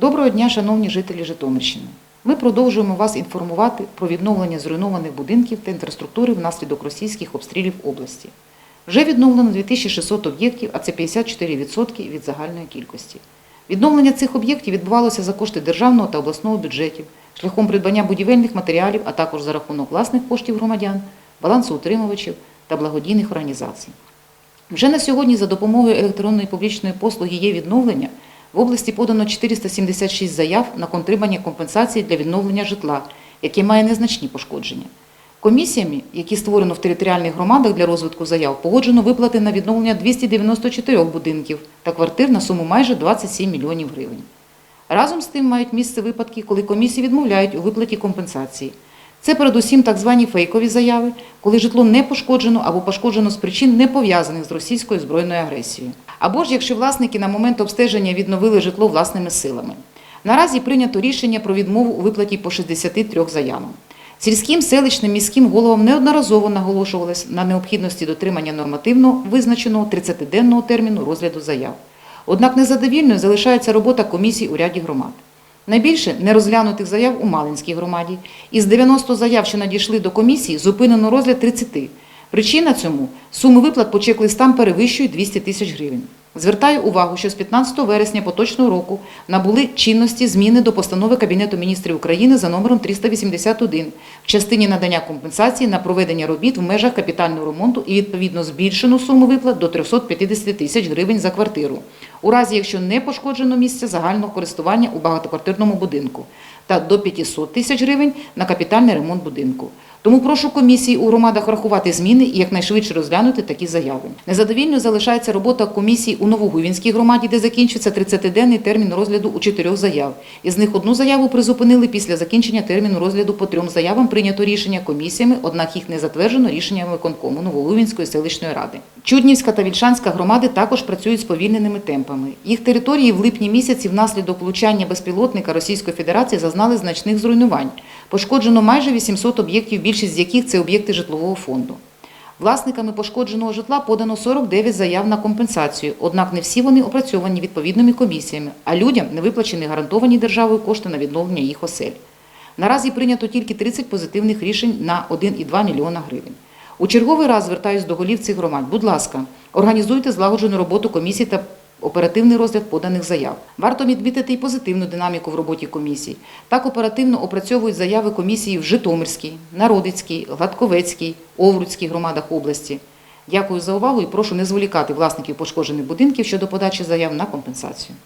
Доброго дня, шановні жителі Житомирщини. Ми продовжуємо вас інформувати про відновлення зруйнованих будинків та інфраструктури внаслідок російських обстрілів області. Вже відновлено 2600 об'єктів, а це 54% від загальної кількості. Відновлення цих об'єктів відбувалося за кошти державного та обласного бюджетів, шляхом придбання будівельних матеріалів, а також за рахунок власних коштів громадян, балансоутримувачів та благодійних організацій. Вже на сьогодні за допомогою електронної публічної послуги є відновлення. В області подано 476 заяв на контрибання компенсації для відновлення житла, яке має незначні пошкодження. Комісіями, які створено в територіальних громадах для розвитку заяв, погоджено виплати на відновлення 294 будинків та квартир на суму майже 27 мільйонів гривень. Разом з тим мають місце випадки, коли комісії відмовляють у виплаті компенсації. Це передусім так звані фейкові заяви, коли житло не пошкоджено або пошкоджено з причин, не пов'язаних з російською збройною агресією. Або ж якщо власники на момент обстеження відновили житло власними силами. Наразі прийнято рішення про відмову у виплаті по 63 заявам. Сільським, селищним, міським головам неодноразово наголошувалось на необхідності дотримання нормативно визначеного 30-денного терміну розгляду заяв. Однак незадовільною залишається робота комісій у ряді громад. Найбільше нерозглянутих заяв у Малинській громаді. Із 90 заяв, що надійшли до комісії, зупинено розгляд 30. Причина цьому суми виплат по чек-листам перевищують 200 тисяч гривень. Звертаю увагу, що з 15 вересня поточного року набули чинності зміни до постанови Кабінету міністрів України за номером 381 в частині надання компенсації на проведення робіт в межах капітального ремонту і відповідно збільшено суму виплат до 350 тисяч гривень за квартиру, у разі якщо не пошкоджено місце загального користування у багатоквартирному будинку та до 500 тисяч гривень на капітальний ремонт будинку. Тому прошу комісії у громадах врахувати зміни і якнайшвидше розглянути такі заяви. Незадовільною залишається робота комісії у Новогуйвінській громаді, де закінчиться 30-денний термін розгляду у чотирьох заяв. Із них одну заяву призупинили після закінчення терміну розгляду по трьом заявам прийнято рішення комісіями, однак їх не затверджено рішенням виконкому Новогуйвінської селищної ради. Чуднівська та Вільшанська громади також працюють з повільненими темпами. Їх території в липні місяці внаслідок влучання безпілотника Російської Федерації зазнали значних зруйнувань. Пошкоджено майже 800 об'єктів, більшість з яких це об'єкти житлового фонду. Власниками пошкодженого житла подано 49 заяв на компенсацію, однак не всі вони опрацьовані відповідними комісіями, а людям не виплачені гарантовані державою кошти на відновлення їх осель. Наразі прийнято тільки 30 позитивних рішень на 1,2 мільйона гривень. У черговий раз звертаюся до голів цих громад. Будь ласка, організуйте злагоджену роботу комісії та оперативний розгляд поданих заяв. Варто відмітити і позитивну динаміку в роботі комісій. Так оперативно опрацьовують заяви комісії в Житомирській, Народицькій, Гладковецькій, Овруцькій громадах області. Дякую за увагу і прошу не зволікати власників пошкоджених будинків щодо подачі заяв на компенсацію.